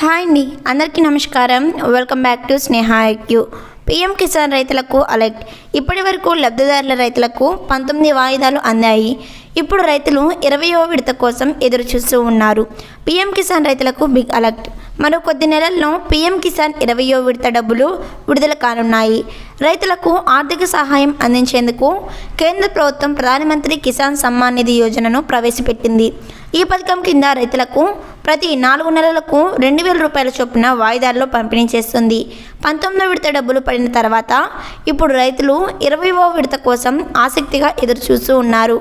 Hi అండి అందరికీ నమస్కారం. Welcome back to Sneha IQ PM Kisan రైతులకు అలర్ట్ ఇప్పటి వరకు లబ్ధిదారుల రైతులకు పంతొమ్మిది వాయిదాలు అందాయి. ఇప్పుడు రైతులు ఇరవయో విడత కోసం ఎదురు చూస్తూ ఉన్నారు పిఎం కిసాన్ రైతులకు బిగ్ అలర్ట్ మరో కొద్ది నెలల్లో పీఎం కిసాన్ ఇరవయో విడత డబ్బులు విడుదల కానున్నాయి. రైతులకు ఆర్థిక సహాయం అందించేందుకు కేంద్ర ప్రభుత్వం ప్రధానమంత్రి కిసాన్ సమ్మాన్ నిధి యోజనను ప్రవేశపెట్టింది. ఈ పథకం కింద రైతులకు ప్రతి నాలుగు నెలలకు రెండు వేల రూపాయల చొప్పున వాయిదాల్లో పంపిణీ చేస్తుంది. పంతొమ్మిదో విడత డబ్బులు పడిన తర్వాత ఇప్పుడు రైతులు ఇరవైవ విడత కోసం ఆసక్తిగా ఎదురు చూస్తూ ఉన్నారు.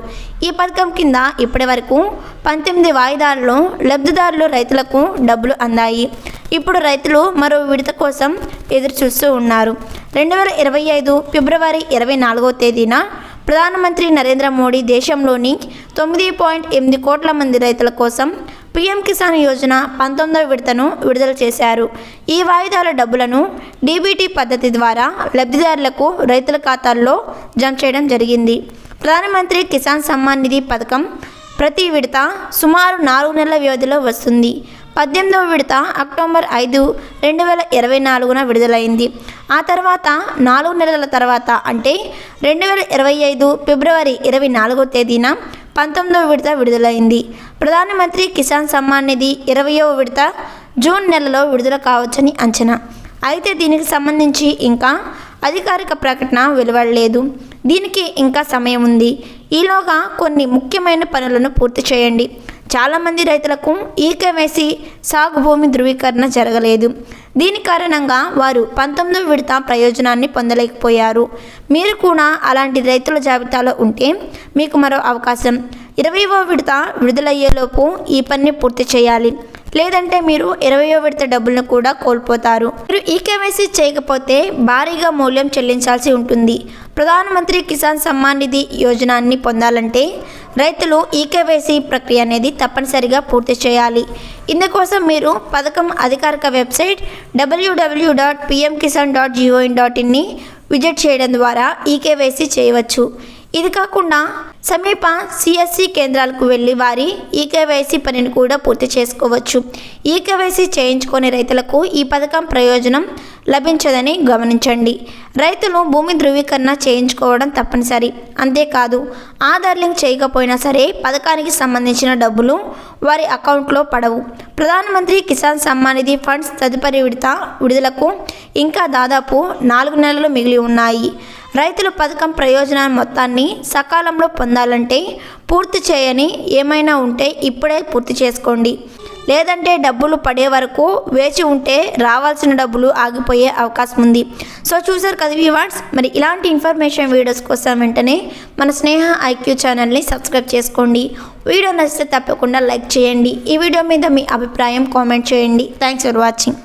ఈ పథకం కింద ఇప్పటి వరకు పంతొమ్మిది వాయిదాల్లో లబ్ధిదారులు రైతులకు డబ్బులు అందాయి. ఇప్పుడు రైతులు మరో విడత కోసం ఎదురు చూస్తూ ఉన్నారు. రెండు వేల ఇరవై ఐదు ఫిబ్రవరి ఇరవై నాలుగో తేదీన ప్రధానమంత్రి నరేంద్ర మోడీ దేశంలోని తొమ్మిది పాయింట్ ఎనిమిది కోట్ల మంది రైతుల కోసం పీఎం కిసాన్ యోజన పంతొమ్మిదవ విడతను విడుదల చేశారు. ఈ వాయిదాల డబ్బులను డీబీటీ పద్ధతి ద్వారా లబ్ధిదారులకు రైతుల ఖాతాల్లో జమ చేయడం జరిగింది. ప్రధానమంత్రి కిసాన్ సమ్మాన్ నిధి పథకం ప్రతి విడత సుమారు నాలుగు నెలల వ్యవధిలో వస్తుంది. పద్దెనిమిదవ విడత అక్టోబర్ ఐదు రెండు వేల ఇరవై నాలుగున విడుదలైంది. ఆ తర్వాత నాలుగు నెలల తర్వాత అంటే రెండు వేల ఇరవై ఐదు ఫిబ్రవరి ఇరవై నాలుగో తేదీన పంతొమ్మిదవ విడత విడుదలైంది. ప్రధానమంత్రి కిసాన్ సమ్మాన్ నిధి ఇరవయో విడత జూన్ నెలలో విడుదల కావచ్చని అంచనా. అయితే దీనికి సంబంధించి ఇంకా అధికారిక ప్రకటన వెలువడలేదు. దీనికి ఇంకా సమయం ఉంది. ఈలోగా కొన్ని ముఖ్యమైన పనులను పూర్తి చేయండి. చాలామంది రైతులకు ఈ కేవైసీ సాగు భూమి ధృవీకరణ జరగలేదు. దీని కారణంగా వారు పంతొమ్మిదో విడత ప్రయోజనాన్ని పొందలేకపోయారు. మీరు కూడా అలాంటి రైతుల జాబితాలో ఉంటే మీకు మరో అవకాశం. ఇరవైవ విడత విడుదలయ్యేలోపు ఈ పనిని పూర్తి చేయాలి. లేదంటే మీరు ఇరవయో విడత డబ్బులను కూడా కోల్పోతారు. మీరు ఈ కేవైసీ చేయకపోతే భారీగా మూల్యం చెల్లించాల్సి ఉంటుంది. ప్రధానమంత్రి కిసాన్ సమ్మాన్ నిధి యోజనాన్ని పొందాలంటే రైతులు ఈ కేవైసీ ప్రక్రియ అనేది తప్పనిసరిగా పూర్తి చేయాలి. ఇందుకోసం మీరు పథకం అధికారిక website W W dot PM Kisan dot gov in dot in visit చేయడం ద్వారా ఈ కేవైసీ చేయవచ్చు. ఇది కాకుండా సమీప సిఎస్సి కేంద్రాలకు వెళ్ళి వారి ఈకేవైసీ పనిని కూడా పూర్తి చేసుకోవచ్చు. ఈకేవైసీ చేయించుకునే రైతులకు ఈ పథకం ప్రయోజనం లభించదని గమనించండి. రైతులు భూమి ధృవీకరణ చేయించుకోవడం తప్పనిసరి. అంతేకాదు ఆధార్ లింక్ చేయకపోయినా సరే పథకానికి సంబంధించిన డబ్బులు వారి అకౌంట్లో పడవు. ప్రధానమంత్రి కిసాన్ సమ్మాన్ నిధి ఫండ్స్ తదుపరి విడత విడుదలకు ఇంకా దాదాపు నాలుగు నెలలు మిగిలి ఉన్నాయి. రైతులు పథకం ప్రయోజనం మొత్తాన్ని సకాలంలో పొందాలంటే పూర్తి చేయని ఏమైనా ఉంటే ఇప్పుడే పూర్తి చేసుకోండి. లేదంటే డబ్బులు పడే వరకు వేచి ఉంటే రావాల్సిన డబ్బులు ఆగిపోయే అవకాశం ఉంది. సో చూసారు కదా వ్యూవర్స్ మరి ఇలాంటి ఇన్ఫర్మేషన్ వీడియోస్ కోసం వెంటనే మన స్నేహ ఐక్యూ ఛానల్ని సబ్స్క్రైబ్ చేసుకోండి. వీడియో నచ్చితే తప్పకుండా లైక్ చేయండి. ఈ వీడియో మీద మీ అభిప్రాయం కామెంట్ చేయండి. Thanks for watching